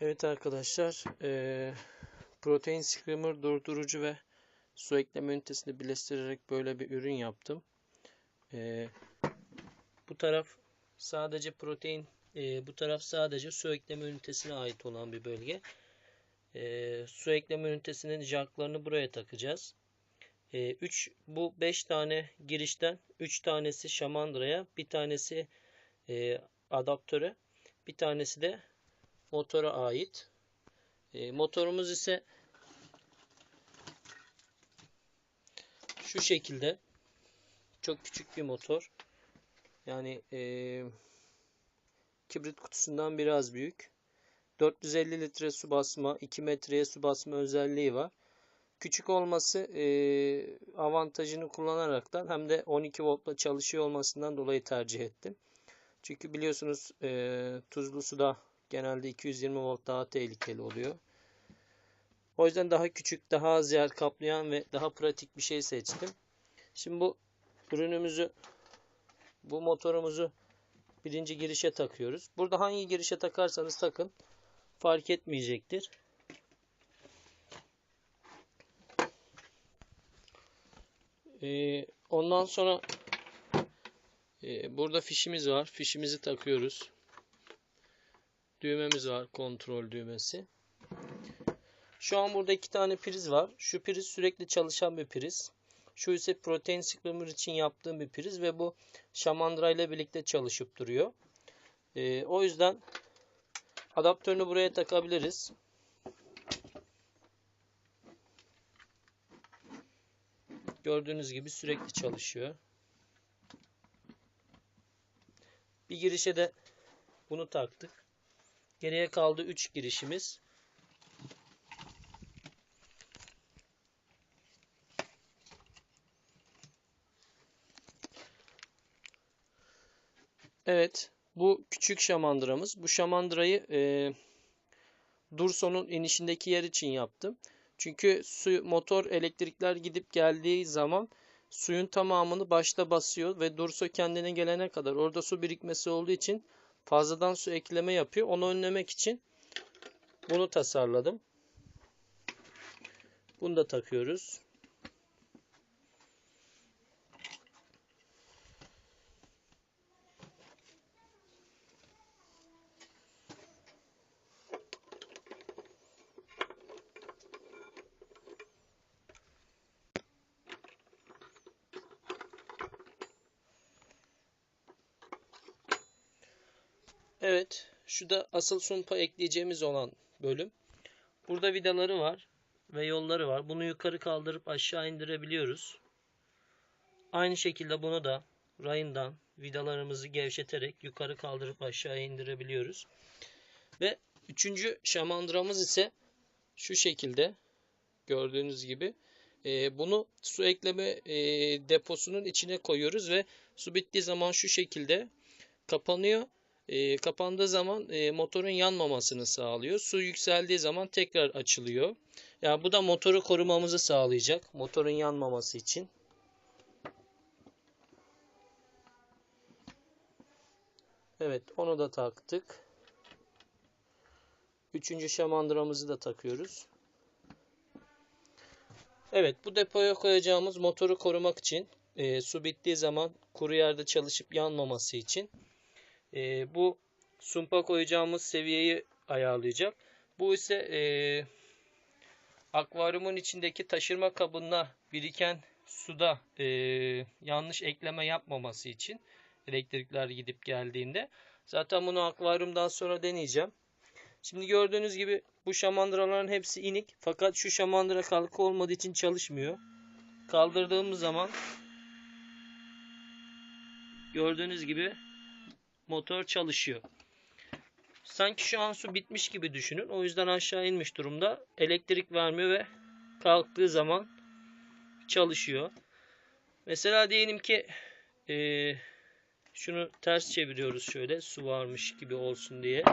Evet arkadaşlar, eee, protein screamer durdurucu ve su ekleme ünitesini birleştirerek böyle bir ürün yaptım. Eee, bu taraf sadece protein, eee, bu taraf sadece su ekleme ünitesine ait olan bir bölge. Eee, su ekleme ünitesinin jacklarını buraya takacağız. 3 bu 5 tane girişten 3 tanesi şamandıraya, bir tanesi eee, adaptöre, bir tanesi de motora ait. E, motorumuz ise şu şekilde çok küçük bir motor. Yani e, kibrit kutusundan biraz büyük. 450 litre su basma, 2 metreye su basma özelliği var. Küçük olması e, avantajını kullanaraktan hem de 12 voltla çalışıyor olmasından dolayı tercih ettim. Çünkü biliyorsunuz e, tuzlu suda genelde 220 volt daha tehlikeli oluyor. O yüzden daha küçük, daha az yer kaplayan ve daha pratik bir şey seçtim. Şimdi bu ürünümüzü, bu motorumuzu birinci girişe takıyoruz. Burada hangi girişe takarsanız takın fark etmeyecektir. Ee, ondan sonra e, burada fişimiz var. Fişimizi takıyoruz düğmemiz var. Kontrol düğmesi. Şu an burada iki tane priz var. Şu priz sürekli çalışan bir priz. Şu ise protein screamer için yaptığım bir priz ve bu şamandıra ile birlikte çalışıp duruyor. Ee, o yüzden adaptörünü buraya takabiliriz. Gördüğünüz gibi sürekli çalışıyor. Bir girişe de bunu taktık. Geriye kaldı 3 girişimiz. Evet. Bu küçük şamandıramız. Bu şamandırayı e, Durson'un inişindeki yer için yaptım. Çünkü su, motor elektrikler gidip geldiği zaman suyun tamamını başta basıyor ve Durso kendine gelene kadar orada su birikmesi olduğu için fazladan su ekleme yapıyor. Onu önlemek için bunu tasarladım. Bunu da takıyoruz. Evet. Şu da asıl sumpa ekleyeceğimiz olan bölüm. Burada vidaları var ve yolları var. Bunu yukarı kaldırıp aşağı indirebiliyoruz. Aynı şekilde bunu da rayından vidalarımızı gevşeterek yukarı kaldırıp aşağı indirebiliyoruz. Ve üçüncü şamandıramız ise şu şekilde gördüğünüz gibi. E, bunu su ekleme e, deposunun içine koyuyoruz ve su bittiği zaman şu şekilde kapanıyor e, kapandığı zaman e, motorun yanmamasını sağlıyor. Su yükseldiği zaman tekrar açılıyor. Yani bu da motoru korumamızı sağlayacak. Motorun yanmaması için. Evet onu da taktık. Üçüncü şamandıramızı da takıyoruz. Evet bu depoya koyacağımız motoru korumak için e, su bittiği zaman kuru yerde çalışıp yanmaması için e, bu sumpa koyacağımız seviyeyi ayarlayacak. Bu ise e, akvaryumun içindeki taşırma kabına biriken suda e, yanlış ekleme yapmaması için elektrikler gidip geldiğinde. Zaten bunu akvaryumdan sonra deneyeceğim. Şimdi gördüğünüz gibi bu şamandıraların hepsi inik. Fakat şu şamandıra kalkı olmadığı için çalışmıyor. Kaldırdığımız zaman gördüğünüz gibi motor çalışıyor. Sanki şu an su bitmiş gibi düşünün. O yüzden aşağı inmiş durumda. Elektrik vermiyor ve kalktığı zaman çalışıyor. Mesela diyelim ki e, şunu ters çeviriyoruz şöyle su varmış gibi olsun diye.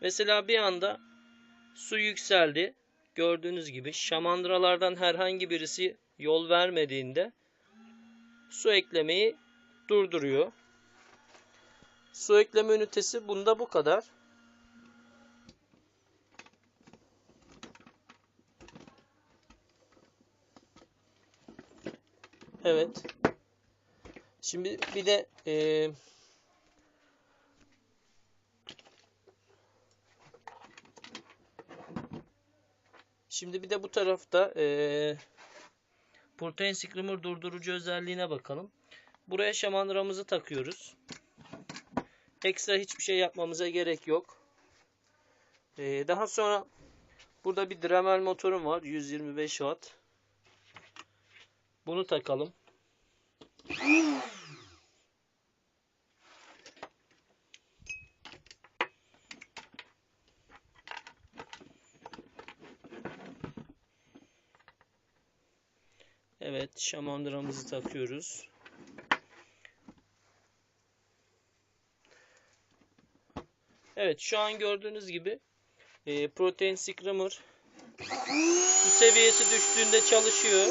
Mesela bir anda su yükseldi. Gördüğünüz gibi şamandıralardan herhangi birisi yol vermediğinde su eklemeyi durduruyor. Su ekleme ünitesi bunda bu kadar. Evet. Şimdi bir de eee Şimdi bir de bu tarafta eee protein screamer durdurucu özelliğine bakalım. Buraya şamandıramızı takıyoruz. Ekstra hiçbir şey yapmamıza gerek yok. Eee, daha sonra burada bir Dremel motorum var. 125 watt. Bunu takalım. Evet, şamandıramızı takıyoruz. Evet, şu an gördüğünüz gibi e, protein screamer su seviyesi düştüğünde çalışıyor.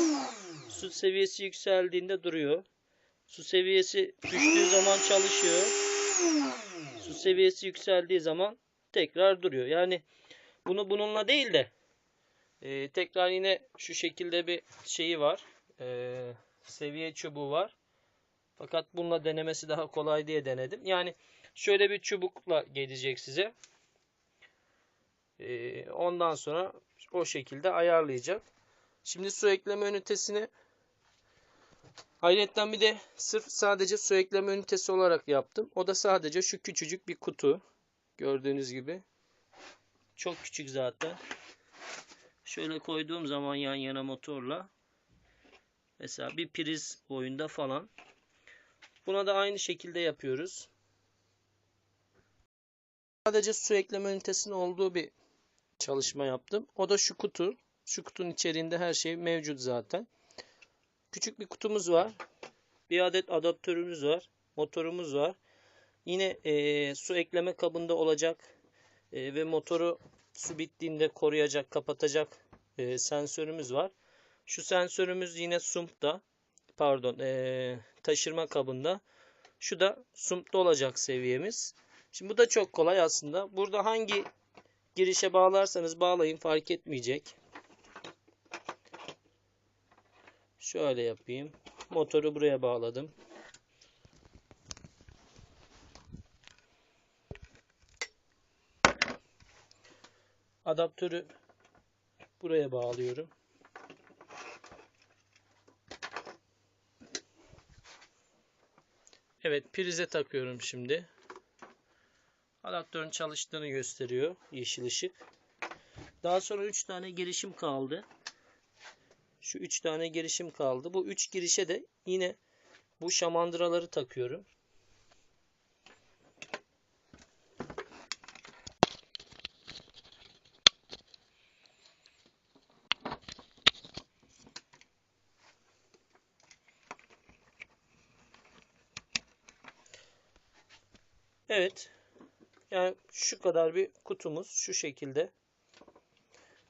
Su seviyesi yükseldiğinde duruyor. Su seviyesi düştüğü zaman çalışıyor. Su seviyesi yükseldiği zaman tekrar duruyor. Yani bunu bununla değil de e, tekrar yine şu şekilde bir şeyi var. E, seviye çubuğu var. Fakat bununla denemesi daha kolay diye denedim. Yani şöyle bir çubukla gelecek size. E, ondan sonra o şekilde ayarlayacak. Şimdi su ekleme ünitesini Hayretten bir de sırf sadece su ekleme ünitesi olarak yaptım. O da sadece şu küçücük bir kutu. Gördüğünüz gibi. Çok küçük zaten. Şöyle koyduğum zaman yan yana motorla. Mesela bir priz boyunda falan. Buna da aynı şekilde yapıyoruz. Sadece su ekleme ünitesinin olduğu bir çalışma yaptım. O da şu kutu. Şu kutunun içeriğinde her şey mevcut zaten. Küçük bir kutumuz var. Bir adet adaptörümüz var. Motorumuz var. Yine e, su ekleme kabında olacak e, ve motoru su bittiğinde koruyacak, kapatacak e, sensörümüz var. Şu sensörümüz yine sumpta. Pardon, e, taşırma kabında. Şu da sumpta olacak seviyemiz. Şimdi bu da çok kolay aslında. Burada hangi girişe bağlarsanız bağlayın fark etmeyecek. Şöyle yapayım. Motoru buraya bağladım. Adaptörü buraya bağlıyorum. Evet prize takıyorum şimdi. Adaptörün çalıştığını gösteriyor yeşil ışık. Daha sonra 3 tane girişim kaldı. Şu 3 tane girişim kaldı. Bu 3 girişe de yine bu şamandıraları takıyorum. Evet. Yani şu kadar bir kutumuz şu şekilde.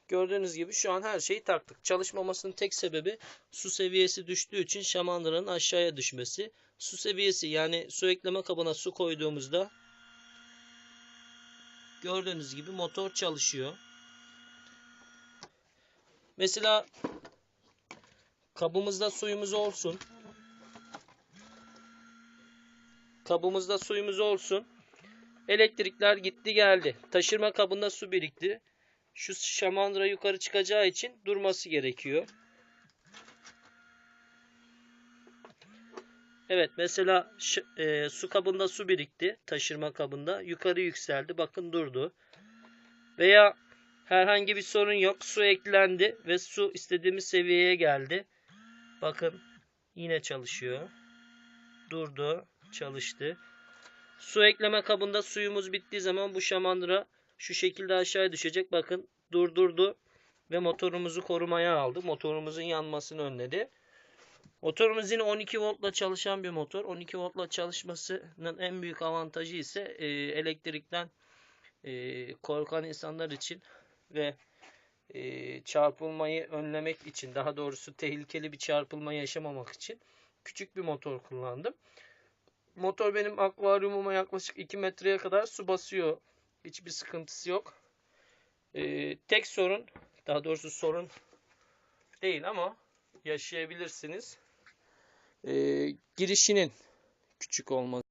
Gördüğünüz gibi şu an her şeyi taktık. Çalışmamasının tek sebebi su seviyesi düştüğü için şamandıranın aşağıya düşmesi. Su seviyesi yani su ekleme kabına su koyduğumuzda gördüğünüz gibi motor çalışıyor. Mesela kabımızda suyumuz olsun. Kabımızda suyumuz olsun. Elektrikler gitti geldi. Taşırma kabında su birikti şu şamandıra yukarı çıkacağı için durması gerekiyor. Evet mesela e, su kabında su birikti. Taşırma kabında. Yukarı yükseldi. Bakın durdu. Veya herhangi bir sorun yok. Su eklendi ve su istediğimiz seviyeye geldi. Bakın yine çalışıyor. Durdu. Çalıştı. Su ekleme kabında suyumuz bittiği zaman bu şamandıra şu şekilde aşağıya düşecek. Bakın durdurdu ve motorumuzu korumaya aldı. Motorumuzun yanmasını önledi. Motorumuz yine 12 voltla çalışan bir motor. 12 voltla çalışmasının en büyük avantajı ise e, elektrikten e, korkan insanlar için ve e, çarpılmayı önlemek için daha doğrusu tehlikeli bir çarpılma yaşamamak için küçük bir motor kullandım. Motor benim akvaryumuma yaklaşık 2 metreye kadar su basıyor. Hiçbir sıkıntısı yok. Ee, tek sorun, daha doğrusu sorun değil ama yaşayabilirsiniz. Ee, girişinin küçük olması.